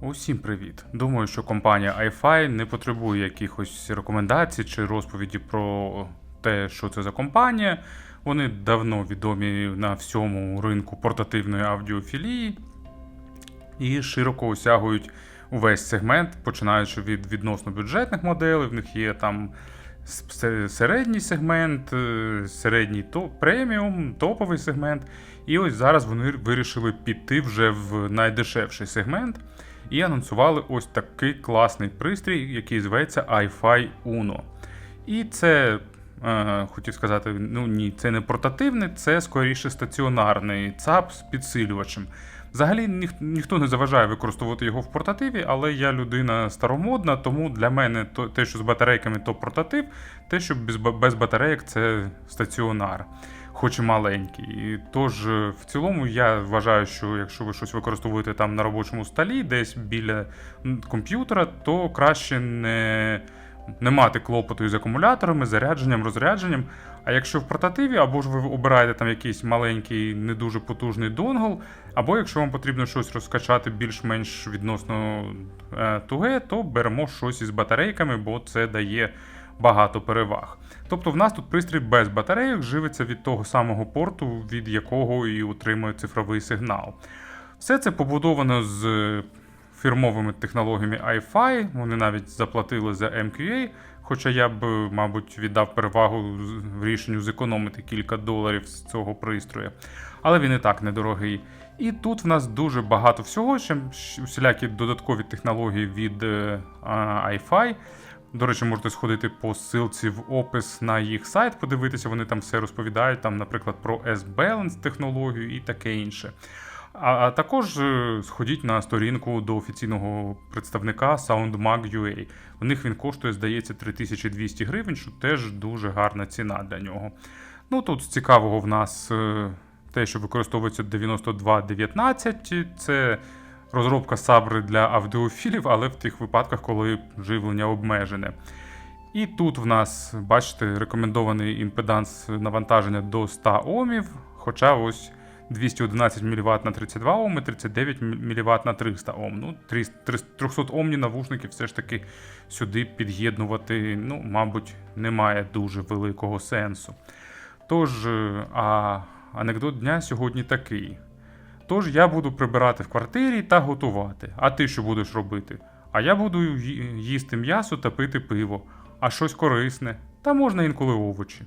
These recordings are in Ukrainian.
Усім привіт! Думаю, що компанія iFi не потребує якихось рекомендацій чи розповіді про те, що це за компанія. Вони давно відомі на всьому ринку портативної аудіофілії і широко осягують увесь сегмент, починаючи від відносно бюджетних моделей. В них є там середній сегмент, е, середній топ, преміум, топовий сегмент. І ось зараз вони вирішили піти вже в найдешевший сегмент і анонсували ось такий класний пристрій, який зветься iFi Uno. І це, е, хотів сказати, ну ні, це не портативний, це скоріше стаціонарний ЦАП з підсилювачем. Взагалі ніх, ніхто не заважає використовувати його в портативі, але я людина старомодна, тому для мене то, те, що з батарейками, то портатив, те, що без, без батарейок, це стаціонар, хоч і маленький. І Тож, е, в цілому, я вважаю, що якщо ви щось використовуєте там на робочому столі, десь біля комп'ютера, то краще не, не мати клопоту із акумуляторами, зарядженням, розрядженням. А якщо в портативі, або ж ви обираєте там якийсь маленький, не дуже потужний донгл, або якщо вам потрібно щось розкачати більш-менш відносно е, туге, то беремо щось із батарейками, бо це дає багато переваг. Тобто в нас тут пристрій без батарейок живиться від того самого порту, від якого і отримує цифровий сигнал. Все це побудовано з е, фірмовими технологіями iFi, вони навіть заплатили за MQA, хоча я б, мабуть, віддав перевагу рішенню зекономити кілька доларів з цього пристрою. Але він і так недорогий. І тут в нас дуже багато всього, ще всілякі додаткові технології від е, iFi. До речі, можете сходити по ссылці в опис на їх сайт, подивитися, вони там все розповідають, там, наприклад, про S-Balance технологію і таке інше. А, також е, сходіть на сторінку до офіційного представника SoundMag.ua. У них він коштує, здається, 3200 гривень, що теж дуже гарна ціна для нього. Ну тут з цікавого в нас е, те, що використовується 9219, це розробка сабри для аудіофілів, але в тих випадках, коли живлення обмежене. І тут в нас, бачите, рекомендований імпеданс навантаження до 100 Омів, хоча ось 211 мВт на 32 Ом і 39 мВт на 300 Ом. Ну, 300 Омні навушники все ж таки сюди під'єднувати, ну, мабуть, немає дуже великого сенсу. Тож, е, а анекдот дня сьогодні такий. Тож я буду прибирати в квартирі та готувати. А ти що будеш робити? А я буду їсти м'ясо та пити пиво, а щось корисне, та можна інколи овочі.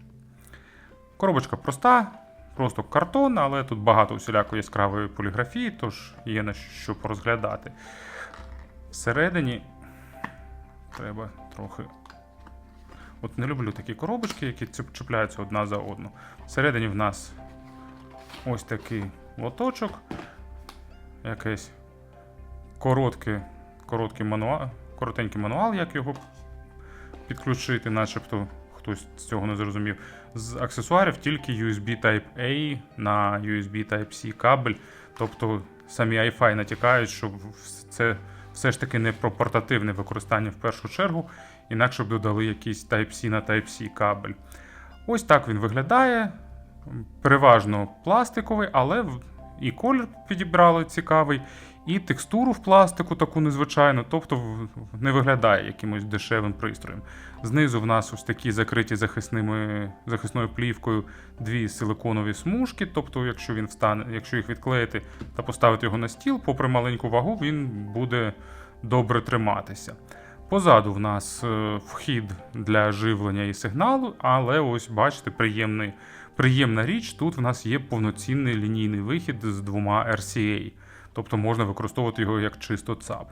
Коробочка проста, просто картон, але тут багато усілякої яскравої поліграфії, тож є на що порозглядати. Всередині треба трохи. От не люблю такі коробочки, які чіпляються одна за одну. Всередині в нас ось такий лоточок, якийсь короткий, короткий мануал, коротенький мануал, як його підключити, начебто хтось з цього не зрозумів. З аксесуарів тільки USB Type-A на USB Type-C кабель. Тобто самі iFi натякають, що це все ж таки не про портативне використання в першу чергу, інакше б додали якийсь Type-C на Type-C кабель. Ось так він виглядає. Переважно пластиковий, але і колір підібрали цікавий, і текстуру в пластику таку незвичайну, тобто не виглядає якимось дешевим пристроєм. Знизу в нас ось такі закриті захисними, захисною плівкою дві силиконові смужки. Тобто, якщо він встане, якщо їх відклеїти та поставити його на стіл, попри маленьку вагу, він буде добре триматися. Позаду в нас е, вхід для живлення і сигналу, але ось бачите, приємний, приємна річ. Тут в нас є повноцінний лінійний вихід з двома RCA, тобто можна використовувати його як чисто ЦАП.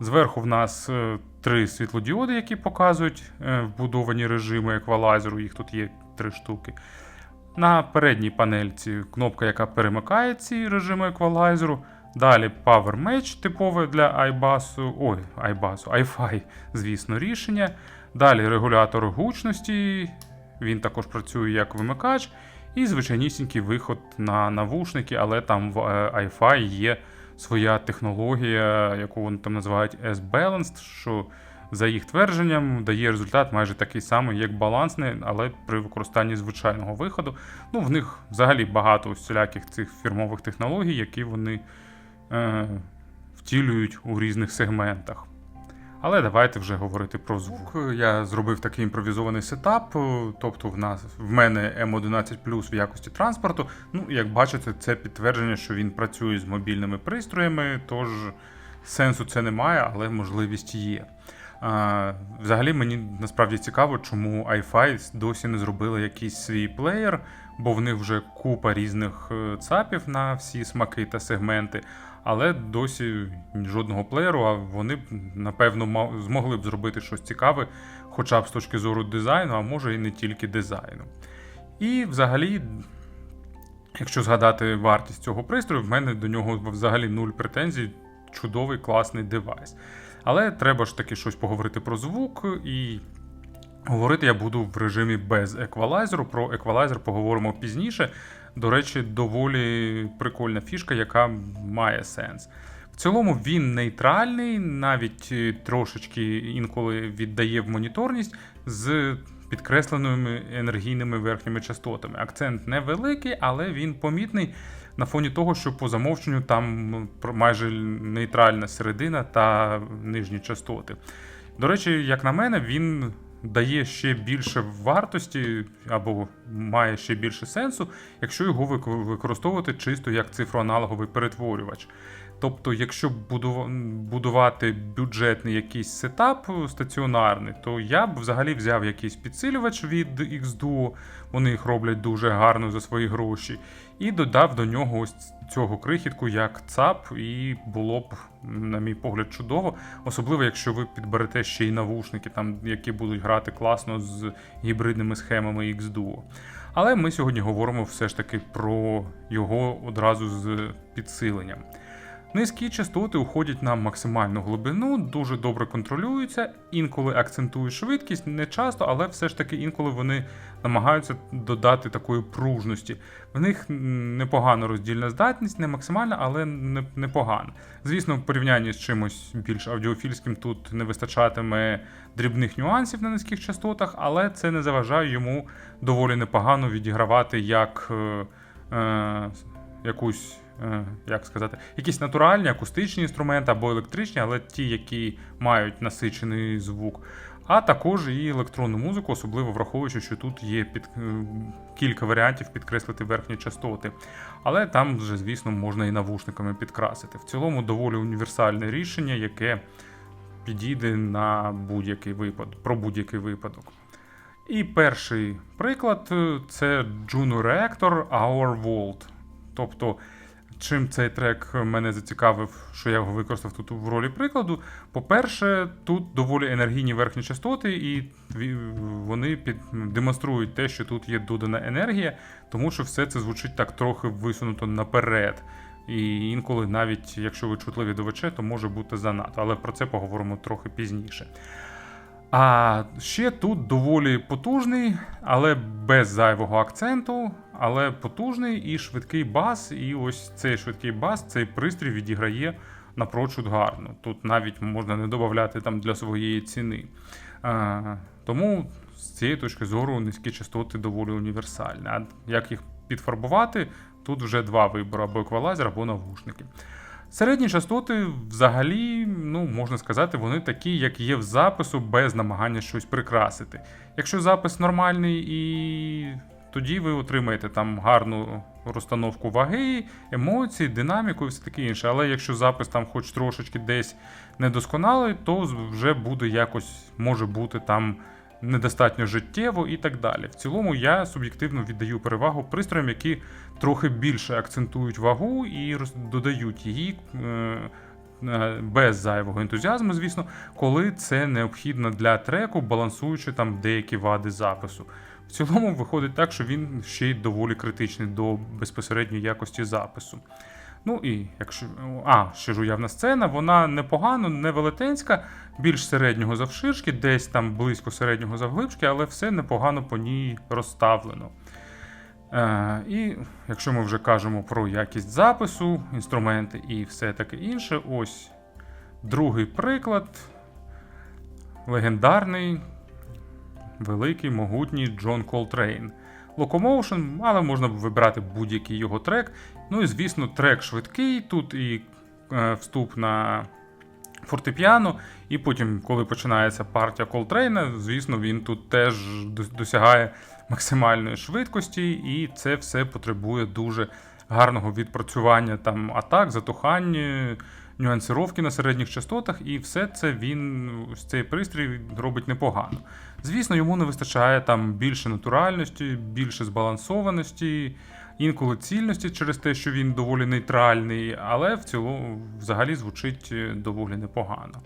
Зверху в нас е, три світлодіоди, які показують е, вбудовані режими еквалайзеру, їх тут є три штуки. На передній панельці кнопка, яка перемикає ці режими еквалайзеру. Далі Power Match типове для iBus, ой, iBus, iFi, звісно, рішення. Далі регулятор гучності, він також працює як вимикач. І звичайнісінький виход на навушники, але там в е, iFi є своя технологія, яку вони там називають S-Balanced, що за їх твердженням дає результат майже такий самий, як балансний, але при використанні звичайного виходу. Ну, в них взагалі багато всіляких цих фірмових технологій, які вони е, втілюють у різних сегментах. Але давайте вже говорити про звук. Я зробив такий імпровізований сетап, е, тобто в нас в мене М11 в якості транспорту. Ну, як бачите, це підтвердження, що він працює з мобільними пристроями, тож сенсу це немає, але можливість є. А, взагалі мені насправді цікаво, чому iFi досі не зробили якийсь свій плеєр, бо в них вже купа різних е, цапів на всі смаки та сегменти але досі жодного плеєру, а вони б, напевно, змогли б зробити щось цікаве, хоча б з точки зору дизайну, а може і не тільки дизайну. І взагалі, якщо згадати вартість цього пристрою, в мене до нього взагалі нуль претензій, чудовий, класний девайс. Але треба ж таки щось поговорити про звук, і говорити я буду в режимі без еквалайзеру. Про еквалайзер поговоримо пізніше. До речі, доволі прикольна фішка, яка має сенс. В цілому він нейтральний, навіть е, трошечки інколи віддає в моніторність з підкресленими енергійними верхніми частотами. Акцент невеликий, але він помітний на фоні того, що по замовченню там майже нейтральна середина та нижні частоти. До речі, як на мене, він дає ще більше вартості або має ще більше сенсу, якщо його використовувати чисто як цифроаналоговий перетворювач. Тобто, якщо будувати бюджетний якийсь сетап стаціонарний, то я б взагалі взяв якийсь підсилювач від X-Duo, вони їх роблять дуже гарно за свої гроші, і додав до нього ось цього крихітку як ЦАП, і було б, на мій погляд, чудово. Особливо, якщо ви підберете ще й навушники, там, які будуть грати класно з гібридними схемами X-Duo. Але ми сьогодні говоримо все ж таки про його одразу з підсиленням. Низькі частоти уходять на максимальну глибину, дуже добре контролюються, інколи акцентують швидкість, не часто, але все ж таки інколи вони намагаються додати такої пружності. В них непогана роздільна здатність, не максимальна, але непогана. Звісно, в порівнянні з чимось більш аудіофільським тут не вистачатиме дрібних нюансів на низьких частотах, але це не заважає йому доволі непогано відігравати як е, е, якусь. Е, Як сказати, якісь натуральні акустичні інструменти або електричні, але ті, які мають насичений звук, а також і електронну музику, особливо враховуючи, що тут є під, е, кілька варіантів підкреслити верхні частоти. Але там вже, звісно, можна і навушниками підкрасити. В цілому доволі універсальне рішення, яке підійде на будь-який випадок, про будь-який випадок. І перший приклад е, це Juno Reactor Our World. Тобто, чим цей трек мене зацікавив, що я його використав тут в ролі прикладу. По-перше, тут доволі енергійні верхні частоти, і вони під, демонструють те, що тут є додана енергія, тому що все це звучить так трохи висунуто наперед. І інколи, навіть якщо ви чутливі до ВЧ, то може бути занадто. Але про це поговоримо трохи пізніше. А ще тут доволі потужний, але без зайвого акценту, але потужний і швидкий бас. І ось цей швидкий бас, цей пристрій відіграє напрочуд гарно. Тут навіть можна не додати там для своєї ціни. А, тому з цієї точки зору низькі частоти доволі універсальні. А як їх підфарбувати, тут вже два вибори: або еквалайзер, або навушники. Середні частоти, взагалі, ну можна сказати, вони такі, як є в запису, без намагання щось прикрасити. Якщо запис нормальний, і тоді ви отримаєте там гарну розстановку ваги, емоцій, динаміку і все таке інше. Але якщо запис там хоч трошечки десь недосконалий, то вже буде якось може бути там недостатньо життєво і так далі. В цілому я суб'єктивно віддаю перевагу пристроям, які трохи більше акцентують вагу і додають її. е, е, Без зайвого ентузіазму, звісно, коли це необхідно для треку, балансуючи там деякі вади запису. В цілому виходить так, що він ще й доволі критичний до безпосередньої якості запису. Ну і якщо. А, ще ж уявна сцена, вона непогано, не велетенська, більш середнього завширшки, десь там близько середнього завглибшки, але все непогано по ній розставлено. Е, і якщо ми вже кажемо про якість запису, інструменти і все таке інше, ось другий приклад. Легендарний, великий, могутній Джон Колтрейн. Locomotion, але можна вибирати будь-який його трек. Ну і звісно, трек швидкий. Тут і е, вступ на фортепіано, і потім, коли починається партія Колтрейна, звісно, він тут теж досягає максимальної швидкості, і це все потребує дуже гарного відпрацювання там атак, затухань, нюансировки на середніх частотах, і все це він ось цей пристрій робить непогано. Звісно, йому не вистачає там більше натуральності, більше збалансованості, інколи цільності через те, що він доволі нейтральний, але в цілому взагалі звучить е, доволі непогано.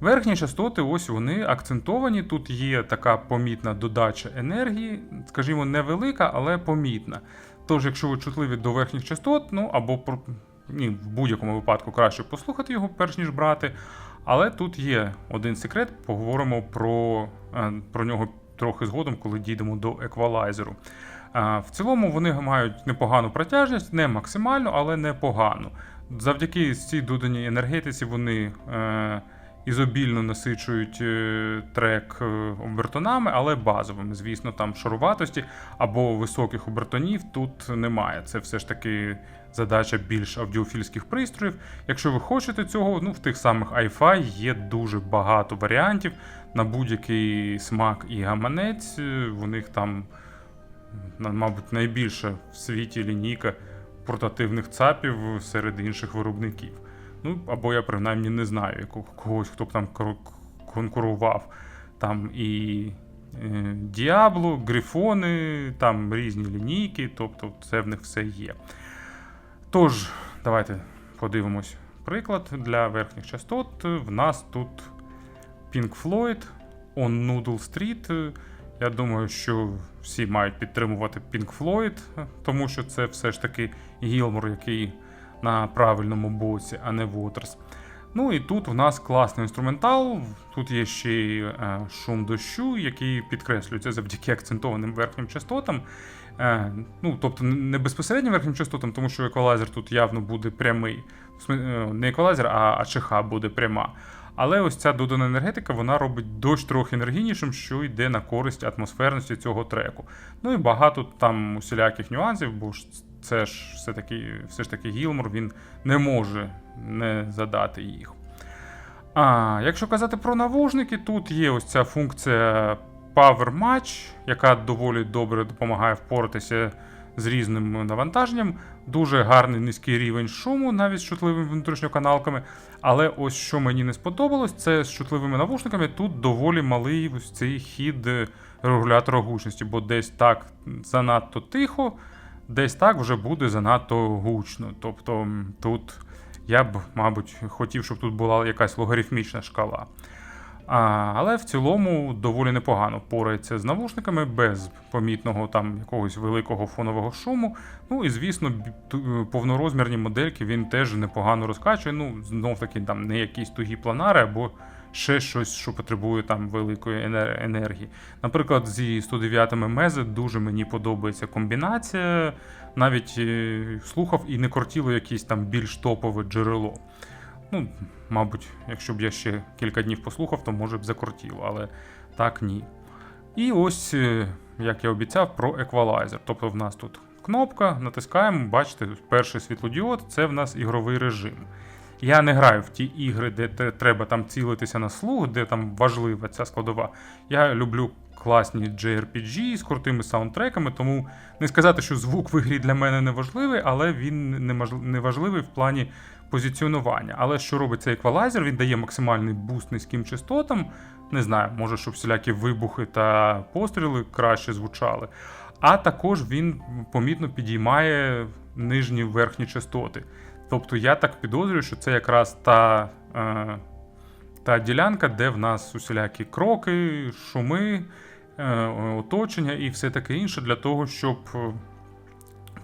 Верхні частоти, ось вони акцентовані. Тут є така помітна додача енергії, скажімо, невелика, але помітна. Тож, якщо ви чутливі до верхніх частот, ну або ні, в будь-якому випадку краще послухати його, перш ніж брати. Але тут є один секрет, поговоримо про, е, про нього трохи згодом, коли дійдемо до еквалайзеру. Е, В цілому вони мають непогану протяжність, не максимальну, але непогану. Завдяки цій доданій енергетиці вони е, ізобільно насичують трек обертонами, але базовими. Звісно, там шаруватості або високих обертонів тут немає. Це все ж таки задача більш аудіофільських пристроїв. Якщо ви хочете цього, ну в тих самих iFi є дуже багато варіантів на будь-який смак і гаманець. Е, У них там, мабуть, найбільша в світі лінійка портативних ЦАПів серед інших виробників. Ну, або я принаймні не знаю якого- когось, хто б там конкурував. Там і е, Діабло, Грифони, там різні лінійки, тобто це в них все є. Тож, давайте подивимось приклад для верхніх частот. В нас тут Pink Floyd On Noodle Street. Я думаю, що всі мають підтримувати Pink Floyd, тому що це все ж таки Гілмор, який на правильному боці, а не Waters. Ну і тут в нас класний інструментал. Тут є ще й е, шум дощу, який підкреслюється завдяки акцентованим верхнім частотам. Е, ну, тобто не безпосередньо верхнім частотам, тому що еквалайзер тут явно буде прямий. Е, Не еквалайзер, а АЧХ буде пряма. Але ось ця додана енергетика вона робить дощ трохи енергійнішим, що йде на користь атмосферності цього треку. Ну і багато там усіляких нюансів, бо ж це ж все таки, все ж таки Гілмор, він не може не задати їх. А якщо казати про навушники, тут є ось ця функція Power Match, яка доволі добре допомагає впоратися з різним навантаженням. Дуже гарний низький рівень шуму, навіть з чутливими внутрішньоканалками. Але ось що мені не сподобалось, це з чутливими навушниками тут доволі малий ось цей хід регулятора гучності, бо десь так занадто тихо, десь так вже буде занадто гучно. Тобто тут я б, мабуть, хотів, щоб тут була якась логарифмічна шкала. А, але в цілому доволі непогано порається з навушниками без помітного там якогось великого фонового шуму. Ну і звісно, повнорозмірні модельки він теж непогано розкачує. Ну, знов таки, там не якісь тугі планари або ще щось, що потребує там великої енергії. Наприклад, зі 109 Мезе дуже мені подобається комбінація. Навіть е, слухав і не кортіло якесь там більш топове джерело. Ну, мабуть, якщо б я ще кілька днів послухав, то може б закортіло, але так ні. І ось, е, як я обіцяв, про еквалайзер. Тобто в нас тут кнопка, натискаємо, бачите, перший світлодіод це в нас ігровий режим. Я не граю в ті ігри, де треба там цілитися на слух, де там важлива ця складова. Я люблю класні JRPG з крутими саундтреками, тому не сказати, що звук в ігрі для мене не важливий, але він не важливий в плані позиціонування. Але що робить цей еквалайзер? Він дає максимальний буст низьким частотам. Не знаю, може, щоб всілякі вибухи та постріли краще звучали. А також він помітно підіймає нижні верхні частоти. Тобто я так підозрюю, що це якраз та, е, та ділянка, де в нас усілякі кроки, шуми, е, оточення і все таке інше для того, щоб е,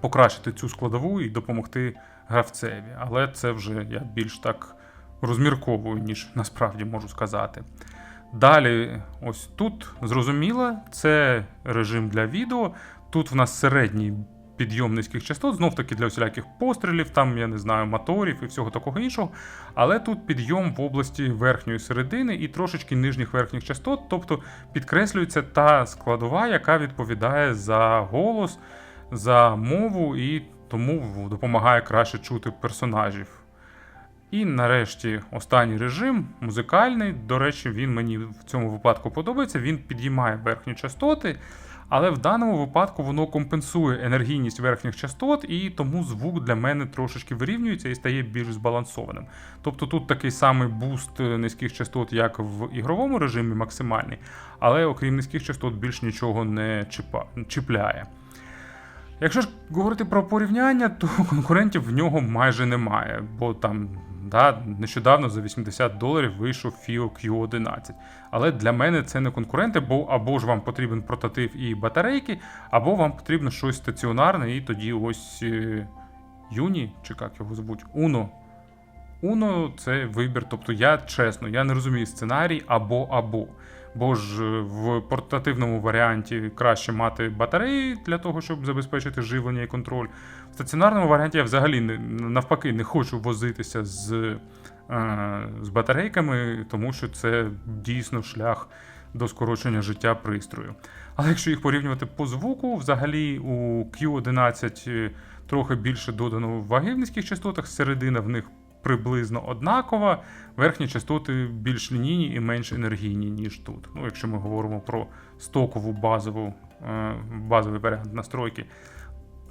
покращити цю складову і допомогти гравцеві. Але це вже я більш так розмірковую, ніж насправді можу сказати. Далі, ось тут зрозуміло, це режим для відео. Тут в нас середній підйом низьких частот, знов таки для всіляких пострілів, там, я не знаю, моторів і всього такого іншого. Але тут підйом в області верхньої середини і трошечки нижніх верхніх частот, тобто підкреслюється та складова, яка відповідає за голос, за мову і тому допомагає краще чути персонажів. І нарешті останній режим, музикальний. До речі, він мені в цьому випадку подобається. Він підіймає верхні частоти, але в даному випадку воно компенсує енергійність верхніх частот, і тому звук для мене трошечки вирівнюється і стає більш збалансованим. Тобто тут такий самий буст е, низьких частот, як в ігровому режимі, максимальний, але окрім низьких частот більш нічого не чіпа, чіпляє. Якщо ж говорити про порівняння, то конкурентів в нього майже немає, бо там да, нещодавно за 80 доларів вийшов FIO Q11. Але для мене це не конкуренти, бо або ж вам потрібен прототип і батарейки, або вам потрібно щось стаціонарне, і тоді ось е, Юні, чи як його звуть, Uno. Uno це вибір. Тобто я чесно, я не розумію сценарій або або. Бо ж е, в портативному варіанті краще мати батареї для того, щоб забезпечити живлення і контроль. В стаціонарному варіанті я взагалі не, навпаки не хочу возитися з, е, з батарейками, тому що це дійсно шлях до скорочення життя пристрою. Але якщо їх порівнювати по звуку, взагалі у Q11 е, трохи більше додано в низьких частотах, середина в них приблизно однакова. Верхні частоти більш лінійні і менш енергійні, ніж тут. Ну, якщо ми говоримо про стокову базову, е, базовий варіант настройки.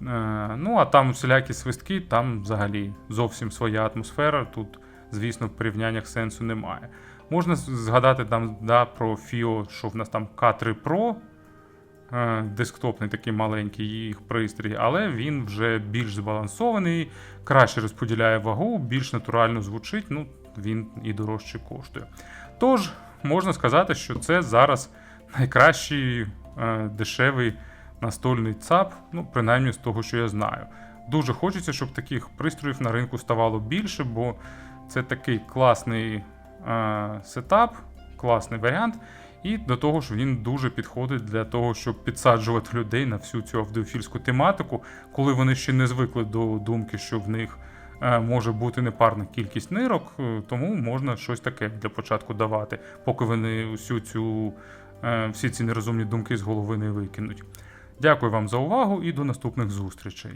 Е, Ну, а там всілякі свистки, там взагалі зовсім своя атмосфера. Тут, звісно, в порівняннях сенсу немає. Можна згадати там да, про FIO, що в нас там K3 Pro, десктопний такий маленький їх пристрій, але він вже більш збалансований, краще розподіляє вагу, більш натурально звучить, ну, він і дорожче коштує. Тож, можна сказати, що це зараз найкращий е, дешевий настольний ЦАП, ну, принаймні з того, що я знаю. Дуже хочеться, щоб таких пристроїв на ринку ставало більше, бо це такий класний е, сетап, класний варіант. І до того ж він дуже підходить для того, щоб підсаджувати людей на всю цю аудіофільську тематику, коли вони ще не звикли до думки, що в них е, може бути непарна кількість нирок, е, тому можна щось таке для початку давати, поки вони усю цю, е, всі ці нерозумні думки з голови не викинуть. Дякую вам за увагу і до наступних зустрічей.